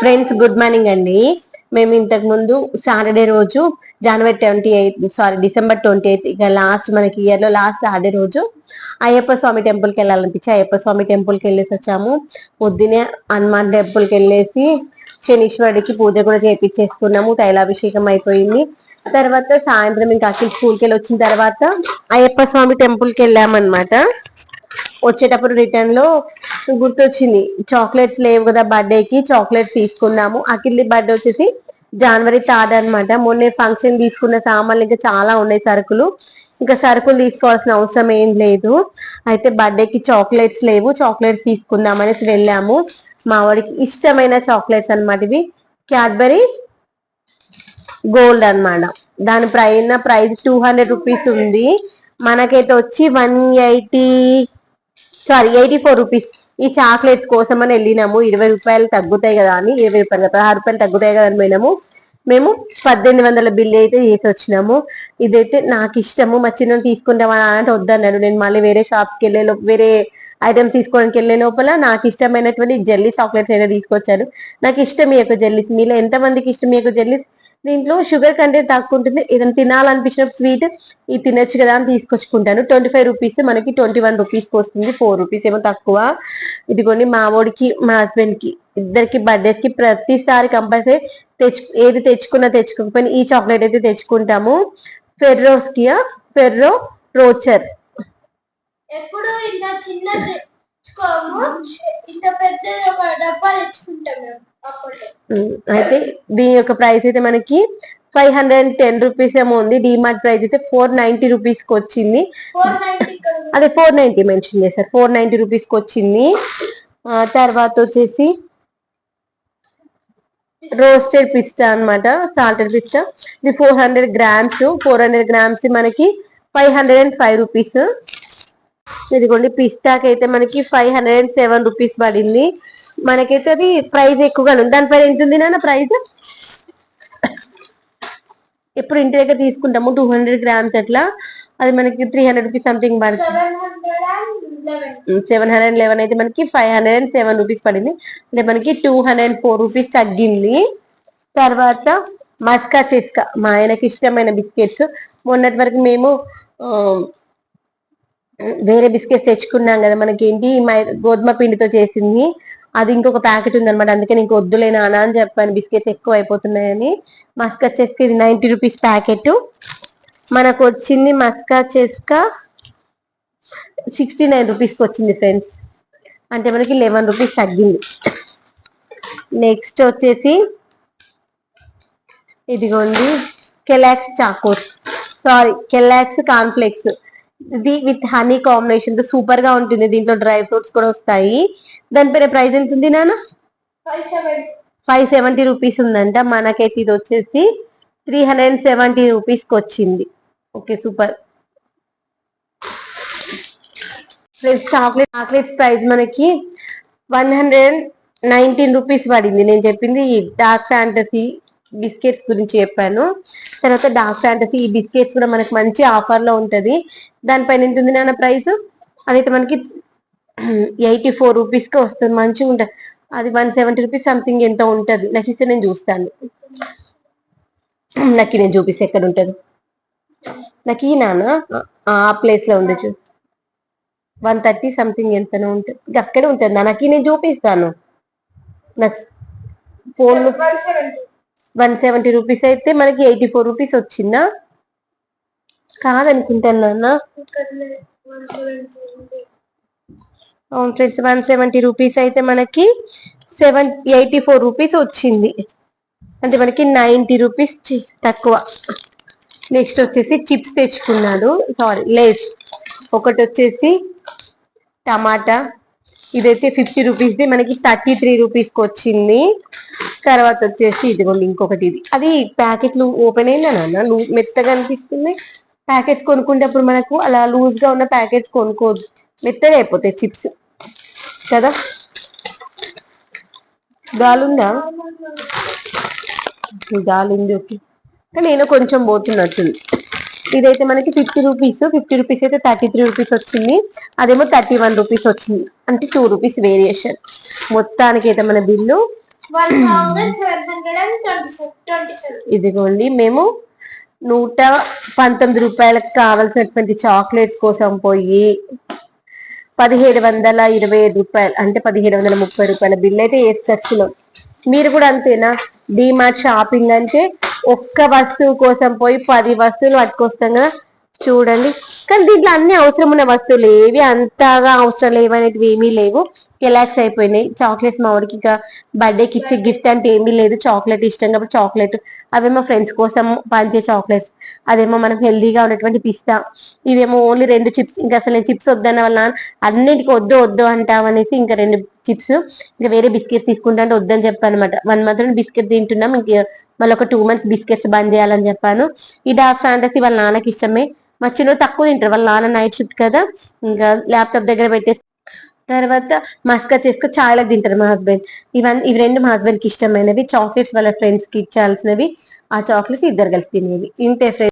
Friends good morning అండి. మేము ఇంతకు ముందు సాటర్డే రోజు January twenty eighth sorry December twenty eighth ఇక లాస్ట్ మనకి ఇయర్లో లాస్ట్ సాటర్డే రోజు అయ్యప్ప స్వామి టెంపుల్కి వెళ్ళాలనిపించి అయ్యప్ప స్వామి టెంపుల్కి వెళ్ళేసి వచ్చాము. పొద్దునే హనుమాన్ టెంపుల్కి వెళ్ళేసి శనీశ్వరుడికి పూజ కూడా చేపించేసుకున్నాము. తైలాభిషేకం అయిపోయింది. తర్వాత సాయంత్రం ఇంకా అఖిల్ స్కూల్కి వెళ్ళి వచ్చిన తర్వాత అయ్యప్ప స్వామి టెంపుల్కి వెళ్ళామన్నమాట. వచ్చేటప్పుడు రిటర్న్లో గుర్తొచ్చింది. చాక్లెట్స్ లేవు కదా బర్త్డే కి చాక్లెట్స్ తీసుకున్నాము అఖిల్ది బర్త్డే వచ్చేసి జనవరి థర్డ్ అన్నమాట. మొన్నే ఫంక్షన్ తీసుకున్న సామాన్లు ఇంకా చాలా ఉన్నాయి సరుకులు. ఇంకా సరుకులు తీసుకోవాల్సిన అవసరం ఏం లేదు. అయితే బర్త్డేకి చాక్లెట్స్ లేవు. చాక్లెట్స్ తీసుకుందాం అనేసి వెళ్ళాము. మా వాడికి ఇష్టమైన చాక్లెట్స్ అన్నమాట ఇవి. క్యాడ్బరీ గోల్డ్ అన్నమాట. దాని పైన ప్రైస్ టూ హండ్రెడ్ రూపీస్ ఉంది. మనకైతే వచ్చి one eighty sorry eighty four rupees ఈ చాక్లెట్స్ కోసం అని వెళ్ళినాము. ఇరవై రూపాయలు తగ్గుతాయి కదా అని ఇరవై రూపాయలు పదహారు రూపాయలు తగ్గుతాయి కదా అని పోయినాము. మేము పద్దెనిమిది వందల బిల్లు అయితే చేసి వచ్చినాము ఇదైతే నాకు ఇష్టము. మా చిన్న తీసుకుంటామని అంటే వద్దన్నాడు. నేను మళ్ళీ వేరే షాప్కి వెళ్ళే వేరే ఐటమ్స్ తీసుకోవడానికి వెళ్ళే లోపల నాకు ఇష్టమైనటువంటి జెల్లీ చాక్లెట్స్ అయితే తీసుకొచ్చాను నాకు ఇష్టం ఈ యొక్క జెల్లీస్. మీలో ఎంతమందికి ఇష్టం ఈ యొక్క జెల్లీస్? దీంట్లో షుగర్ కంటెంట్ తక్కువ ఉంటుంది ఏదైనా తినాలనిపించిన స్వీట్ ఇది తినొచ్చు కదా అని తీసుకొచ్చుకుంటాను. ట్వంటీ ఫైవ్ రూపీస్ మనకి ట్వంటీ వన్ రూపీస్ వస్తుంది. ఫోర్ రూపీస్ ఏమో తక్కువ. ఇదిగోండి మావోడికి మా హస్బెండ్కి ఇద్దరికి బర్త్డేస్కి ప్రతిసారి కంపల్సరీ తెచ్చు ఏది తెచ్చుకున్నా తెచ్చుకోకపోయినా ఈ చాక్లెట్ అయితే తెచ్చుకుంటాము. ఫెర్రోస్కియా ఫెర్రో రోచర్ ఎప్పుడు ఇంత చిన్న ఇంత పెద్ద డబ్బాలు అయితే దీని యొక్క ప్రైస్ అయితే మనకి five hundred and ten rupees ఏమో ఉంది. డిమార్ట్ ప్రైస్ అయితే ఫోర్ నైన్టీ రూపీస్కి వచ్చింది. అదే ఫోర్ నైన్టీ మెన్షన్ చేశారు. ఫోర్ నైన్టీ రూపీస్కి వచ్చింది తర్వాత వచ్చేసి రోస్టెడ్ పిస్టా అన్నమాట. సాల్టెడ్ పిస్టా ఇది four hundred grams. Four hundred grams మనకి five hundred and five rupees. ఇదిగోండి పిస్తాకి అయితే మనకి five hundred and seven rupees పడింది. మనకైతే అది ప్రైస్ ఎక్కువగా ఉంది. దానిపైన ఎంత ఉంది నాన్న ప్రైస్ ఎప్పుడు ఇంటి దగ్గర తీసుకుంటాము టూ హండ్రెడ్ గ్రామ్స్ అట్లా. అది మనకి త్రీ హండ్రెడ్ రూపీస్ సంథింగ్ పడుతుంది. సెవెన్ హండ్రెడ్ లెవెన్ అయితే మనకి five hundred and seven rupees పడింది. అంటే మనకి two hundred and four rupees తగ్గింది. తర్వాత మస్కా చెస్కా మా ఆయనకి ఇష్టమైన బిస్కెట్స్. మొన్నటి వరకు మేము వేరే బిస్కెట్స్ తెచ్చుకున్నాం కదా మనకి ఏంటి గోధుమ పిండితో చేసింది. అది ఇంకొక ప్యాకెట్ ఉందన్నమాట. అందుకే నీకు వద్దులే నానా అని చెప్పాను. బిస్కెట్స్ ఎక్కువ అయిపోతున్నాయని. మస్కా చెస్కా ఇది నైన్టీ రూపీస్ ప్యాకెట్. మనకు వచ్చింది మస్కా చెస్కా సిక్స్టీ నైన్ రూపీస్కి వచ్చింది ఫ్రెండ్స్. అంటే మనకి లెవెన్ రూపీస్ తగ్గింది. నెక్స్ట్ వచ్చేసి ఇదిగోండి Kellogg's Chocos. Sorry Kellogg's cornflakes. ఇది విత్ హనీ కాంబినేషన్తో సూపర్గా ఉంటుంది. దీంట్లో డ్రై ఫ్రూట్స్ కూడా వస్తాయి. దానిపైన ప్రైస్ ఎంత ఉంది నాన్న? ఫైవ్ సెవెంటీ రూపీస్ ఉందంట. మనకైతే ఇది వచ్చేసి త్రీ హండ్రెడ్ అండ్ సెవెంటీ రూపీస్కి వచ్చింది. Okay super. Chocolate chocolates price మనకి వన్ హండ్రెడ్ నైన్టీన్ రూపీస్ పడింది. నేను చెప్పింది డార్క్ ఫ్యాంటసీ బిస్కెట్స్ గురించి చెప్పాను. తర్వాత డార్క్ ఫ్యాంటసీ ఈ బిస్కెట్స్ కూడా మనకి మంచి ఆఫర్లో ఉంటది. దానిపైన ఎంత ఉంది నాన్న ప్రైస్ అదైతే మనకి ఎయిటీ ఫోర్ రూపీస్కి వస్తుంది. మంచిగా ఉంటుంది అది వన్ సెవెంటీ రూపీస్ సంథింగ్ ఎంత ఉంటది? నాకు ఇస్తే నేను చూస్తాను. నాకు నేను చూపిస్తే ఎక్కడ ఉంటది? నాకు ఈ నాన్న ఆ ప్లేస్లో ఉంది చూ వన్ థర్టీ సంథింగ్ ఎంతనో ఉంటుంది అక్కడే ఉంటుంది నాకు నేను చూపిస్తాను. నాకు ఫోన్ వన్ సెవెంటీ రూపీస్ అయితే మనకి ఎయిటీ ఫోర్ రూపీస్ వచ్చిందా? కాదనుకుంటాను నాన్న. అవును ఫ్రెండ్స్ వన్ సెవెంటీ రూపీస్ అయితే మనకి సెవెన్ ఎయిటీ ఫోర్ రూపీస్ వచ్చింది. అంటే మనకి నైంటీ రూపీస్ తక్కువ. నెక్స్ట్ వచ్చేసి చిప్స్ తెచ్చుకున్నాడు. సారీ లేస్ ఒకటి వచ్చేసి టమాటా. ఇదైతే ఫిఫ్టీ రూపీస్ది మనకి థర్టీ త్రీ రూపీస్కి వచ్చింది. తర్వాత వచ్చేసి ఇదిగోండి ఇంకొకటి ఇది అది ప్యాకెట్లు ఓపెన్ అయిందా నాన్న? లూ- మెత్తగా అనిపిస్తుంది. ప్యాకెట్స్ కొనుక్కుంటేప్పుడు మనకు అలా లూజ్గా ఉన్న ప్యాకెట్స్ కొనుక్కోవద్దు. మెత్తగా అయిపోతాయి చిప్స్. కదా? గాలుందా? గాలుంది ఓకే కానీ నేను కొంచెం పోతున్నట్టుంది. ఇదైతే మనకి ఫిఫ్టీ రూపీస్ ఫిఫ్టీ రూపీస్ అయితే థర్టీ త్రీ రూపీస్ వచ్చింది. అదేమో థర్టీ వన్ రూపీస్ వచ్చింది. అంటే టూ రూపీస్ వేరియేషన్. మొత్తానికి అయితే మన బిల్లు ఇదిగోండి మేము నూట పంతొమ్మిది రూపాయలకు కావాల్సినటువంటి చాక్లెట్స్ కోసం పోయి పదిహేడు వందల ఇరవై ఐదు రూపాయలు అంటే పదిహేడు వందల ముప్పై రూపాయల బిల్ అయితే వేసుకొచ్చినాం మీరు కూడా అంతేనా? డిమార్ట్ షాపింగ్ అంటే ఒక్క వస్తువు కోసం పోయి పది వస్తువులు పట్టుకొస్తాం కదా? చూడండి. కానీ దీంట్లో అన్ని అవసరం ఉన్న వస్తువులు ఏవి? అంతగా అవసరం లేవనేటివి ఏమీ లేవు. రిలాక్స్ అయిపోయినాయి. చాక్లెట్స్ మా వాడికి ఇంకా బర్త్డేకి ఇచ్చే గిఫ్ట్ అంటే ఏమీ లేదు. చాక్లెట్ ఇష్టం కాబట్టి చాక్లెట్ అవేమో ఫ్రెండ్స్ కోసం పంచే చాక్లెట్స్ అదేమో మనం హెల్దీగా ఉన్నటువంటి పిస్తా ఇవేమో ఓన్లీ రెండు చిప్స్ ఇంకా అసలు నేను చిప్స్ వద్దన్న వల్ల అన్నిటికీ వద్దు వద్దు అంటాం అనేసి ఇంకా రెండు చిప్స్ ఇంకా వేరే బిస్కెట్స్ తీసుకుంటా అంటే వద్దని చెప్పాను అనమాట వన్ మంత్ నుండి బిస్కెట్ తింటున్నాం. ఇంక మళ్ళీ ఒక టూ మంత్స్ బిస్కెట్స్ బంద్ చేయాలని చెప్పాను. ఈ డార్క్ ఫ్యాంటసీ వాళ్ళ నాన్నకి ఇష్టమే. మా చిన్న తక్కువ తింటారు వాళ్ళ నాన్న నైట్ షిఫ్ట్ కదా. ఇంకా ల్యాప్టాప్ దగ్గర పెట్టేసి తర్వాత మస్కా చేసుకు చాలా తింటారు మా హస్బెండ్ ఇవన్నీ ఇవి రెండు మా హస్బెండ్కి ఇష్టమైనవి. చాక్లెట్స్ వాళ్ళ ఫ్రెండ్స్కి ఇచ్చాల్సినవి. ఆ చాక్లెట్స్ ఇద్దరు కలిసి తినేవి. ఇంతే ఫ్రెండ్స్